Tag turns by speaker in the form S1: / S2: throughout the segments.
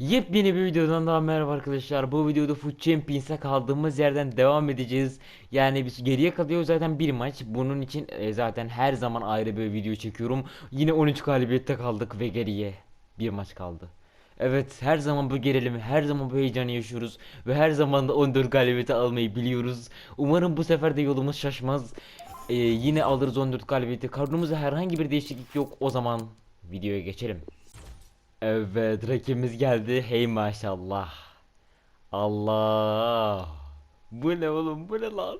S1: Yepyeni bir videodan daha merhaba arkadaşlar. Bu videoda Foot Champions'a kaldığımız yerden devam edeceğiz. Yani biz geriye kalıyor zaten bir maç. Bunun için e, zaten her zaman ayrı bir video çekiyorum. Yine 13 galibiyette kaldık ve geriye bir maç kaldı. Evet her zaman bu gerilimi, her zaman bu heyecanı yaşıyoruz ve her zaman da 14 galibiyeti almayı biliyoruz. Umarım bu sefer de yolumuz şaşmaz. E, yine alırız 14 galibiyeti. Kadromuzda herhangi bir değişiklik yok. O zaman videoya geçelim. Evet rakibimiz geldi. Hey maşallah. Allah. Bu ne oğlum bu ne lan?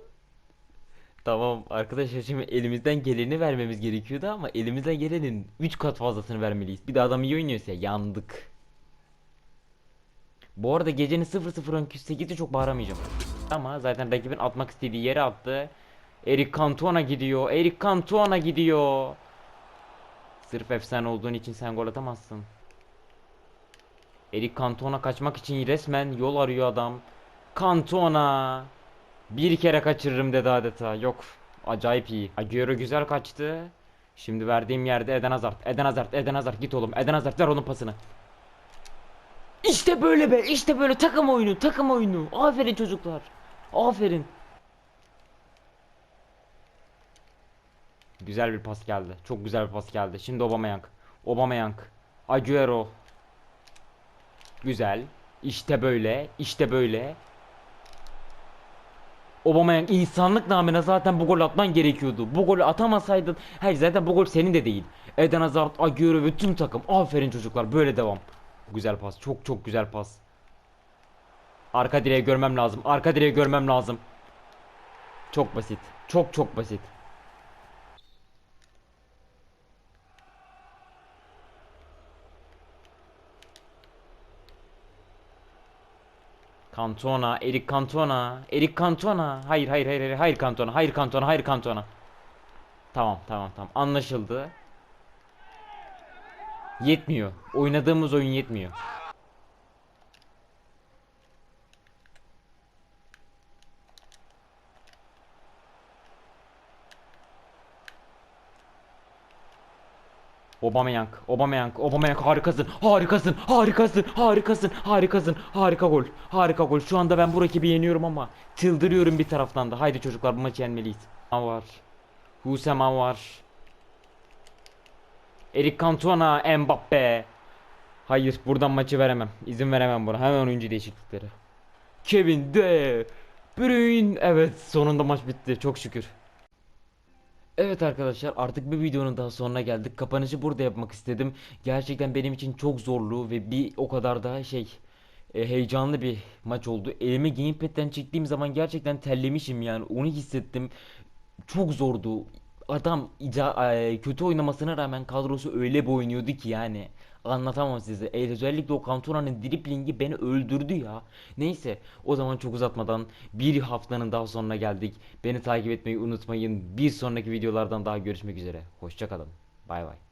S1: Tamam arkadaşlar şimdi elimizden geleni vermemiz gerekiyordu ama elimizden gelenin 3 kat fazlasını vermeliyiz. Bir de adam iyi oynuyorsa yandık. Bu arada gecenin 00.8'i çok bağıramayacağım. Ama zaten rakibin atmak istediği yere attı. Eric Cantona gidiyor. Eric Cantona gidiyor. Sırf efsane olduğun için sen gol atamazsın. Eric Cantona kaçmak için resmen yol arıyor adam. Cantona. Bir kere kaçırırım dedi adeta. Yok. Acayip iyi. Agüero güzel kaçtı. Şimdi verdiğim yerde Eden Hazard. Eden Hazard. Eden Hazard git oğlum. Eden Hazard ver onun pasını. İşte böyle be. İşte böyle takım oyunu. Takım oyunu. Aferin çocuklar. Aferin. Güzel bir pas geldi. Çok güzel bir pas geldi. Şimdi Aubameyang. Aubameyang. Agüero. Güzel. İşte böyle. İşte böyle. Aubameyang insanlık namına zaten bu gol atman gerekiyordu. Bu golü atamasaydın. Hayır zaten bu gol senin de değil. Eden Hazard, Agüero ve tüm takım. Aferin çocuklar. Böyle devam. Güzel pas. Çok çok güzel pas. Arka direği görmem lazım. Arka direği görmem lazım. Çok basit. Çok çok basit. Cantona, Eric Cantona, Eric Cantona. Hayır, hayır, hayır, hayır, hayır Cantona, hayır Cantona, hayır Cantona. Tamam, tamam, tamam. Anlaşıldı. Yetmiyor. Oynadığımız oyun yetmiyor. Aubameyang, Aubameyang, Aubameyang harikasın, harikasın, harikasın, harikasın, harikasın, harika gol, harika gol. Şu anda ben bu rakibi yeniyorum ama çıldırıyorum bir taraftan da. Haydi çocuklar bu maçı yenmeliyiz. Var, Huseman var, Eric Cantona, Mbappe. Hayır, buradan maçı veremem. İzin veremem buna. Hemen oyuncu değişiklikleri. Kevin De Bruyne. Evet, sonunda maç bitti. Çok şükür. Evet arkadaşlar artık bir videonun daha sonuna geldik. Kapanışı burada yapmak istedim. Gerçekten benim için çok zorlu ve bir o kadar da şey e, heyecanlı bir maç oldu. Elimi gamepad'den çektiğim zaman gerçekten terlemişim yani onu hissettim. Çok zordu. Adam ica- e, kötü oynamasına rağmen kadrosu öyle bir oynuyordu ki yani anlatamam size. E, özellikle o Cantona'nın driblingi beni öldürdü ya. Neyse o zaman çok uzatmadan bir haftanın daha sonuna geldik. Beni takip etmeyi unutmayın. Bir sonraki videolardan daha görüşmek üzere. Hoşçakalın. Bay bay.